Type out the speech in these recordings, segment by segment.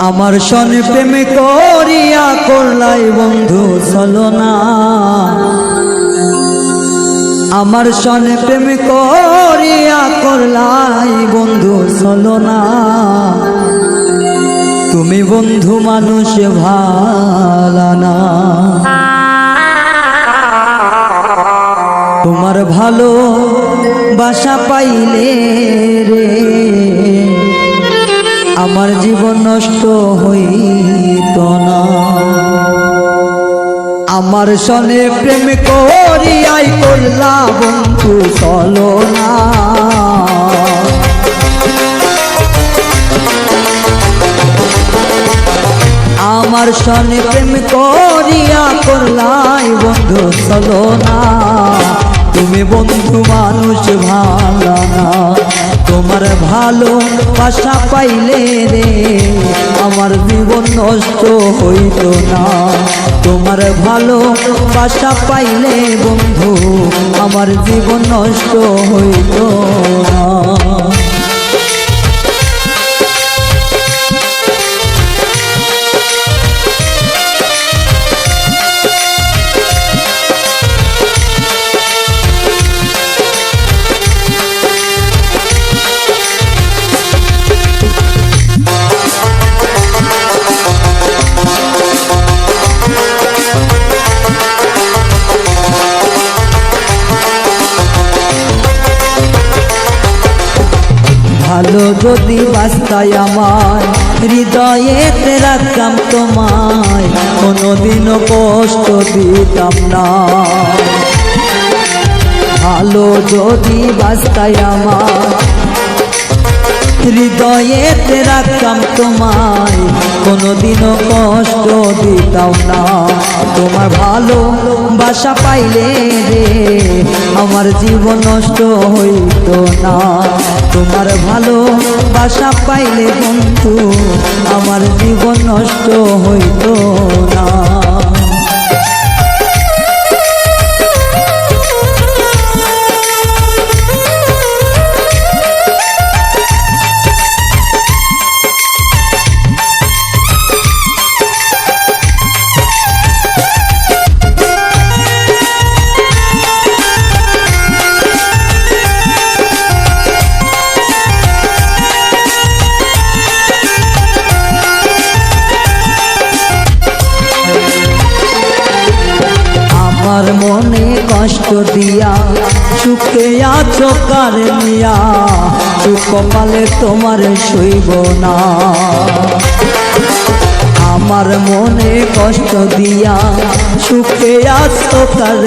আমার সনে প্রেম করিয়া করলাই বন্ধু, চলো না। আমার সনে প্রেম করিয়া করলাই বন্ধু, চলো না। তুমি বন্ধু মানুষ ভালা না। তোমার ভালো বাসা পাইলে রে আমার জীবন নষ্ট হইত না। আমার সনে প্রেম করিয়াই করলা বন্ধু চলো না। আমার সনে প্রেম করিয়া করলাই বন্ধু চলো না। তুমি বন্ধু মানুষ ভালো না। তোমার ভালো বাসা পাইলে রে, আমার জীবন নষ্ট হইত না। তোমার ভালো বাসা পাইলে বন্ধু, আমার জীবন নষ্ট হইত না। যদি বাস্তায় আমার হৃদয়েতে রাখতাম তোমায় কোনোদিনও কষ্ট দিতাম না। ভালো যদি বাস্তায় আমার হৃদয়েতে রাখতাম তোমায়। কোনোদিনও কষ্ট দিতাম না। তোমার ভালো বাসা পাইলে রে, আমার জীবন নষ্ট হইত না। তোমার ভালো বাসা পাইলে বন্ধু, আমার জীবন নষ্ট হইত না। আমার মনে কষ্ট দিয়া, সুখে আছো কার সুখ কপালে তোমার শৈব না। আমার মনে কষ্ট দিয়া, সুখে আছো কার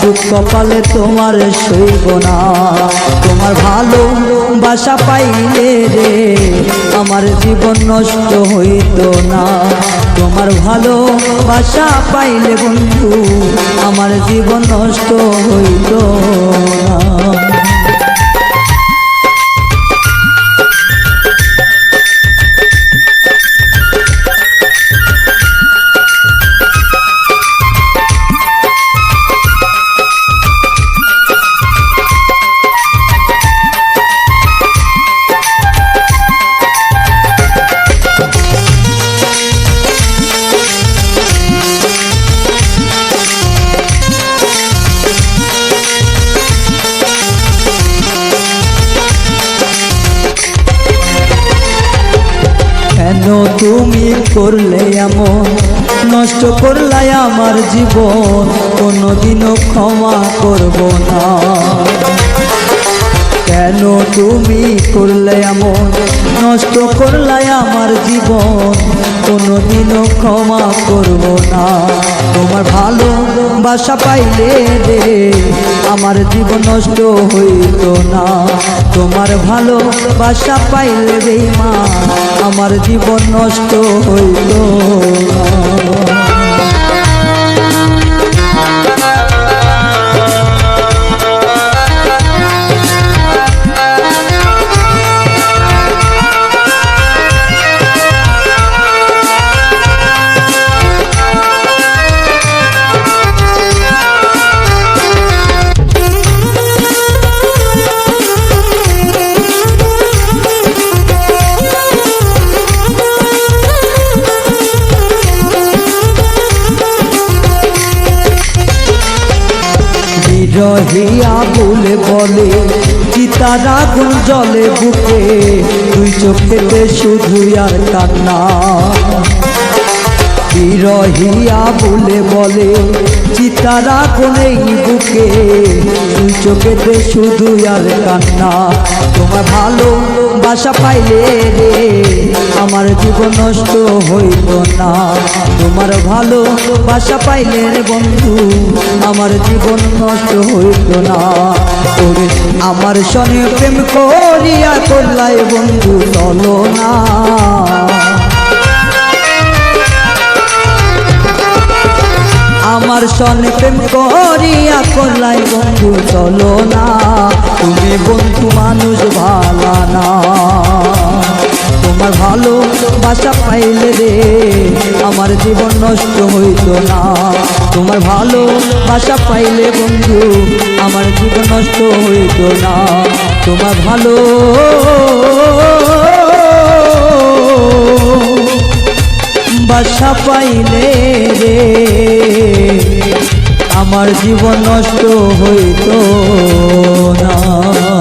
সুখ কপালে তোমার শৈব না। তোমার ভালো বাসা পাইলে রে, আমার জীবন নষ্ট হইত না। তোমার ভালো বাসা পাইলে বন্ধু আমার জীবন নষ্ট হইল না। করলে এমন, নষ্ট করলাই আমার জীবন, কোনোদিনও ক্ষমা করব না। কেন তুমি করলে এমন, নষ্ট করলাই আমার জীবন, কোনোদিনও ক্ষমা করব না। তোমার ভালো বাসা পাইলে রে, আমার জীবন নষ্ট হইত না। তোমার ভালো বাসা পাইলে রে মা আমার জীবন নষ্ট হইল না। বিরহিয়া বলে বলে চিতার আগুন জলে বুকে তুই চোখেতে শুধু আর কান্না। বিরহিয়া বলে বলে চিতারা কোনেই বুকে তুই চোখেতে শুধু আর কান্না। তোমার ভালো বাসা পাইলে রে, আমার জীবন নষ্ট হইল না। তোমার ভালো বাসা পাইলে রে বন্ধু, আমার জীবন নষ্ট হইল না। আমার সনে প্রেম করিয়া করলাই বন্ধু, চলো না। আমার সনে প্রেম করিয়া করলাই বন্ধু, চলো না। তুমি বন্ধু মানুষ, ভালা না। তোমার ভালো বাসা পাইলে রে, আমার জীবন নষ্ট হইত না। তোমার ভালো বাসা পাইলে বন্ধু, আমার জীবন নষ্ট হইত না। তোমার ভালো বাসা পাইলে রে। আমার জীবন নষ্ট হইত না।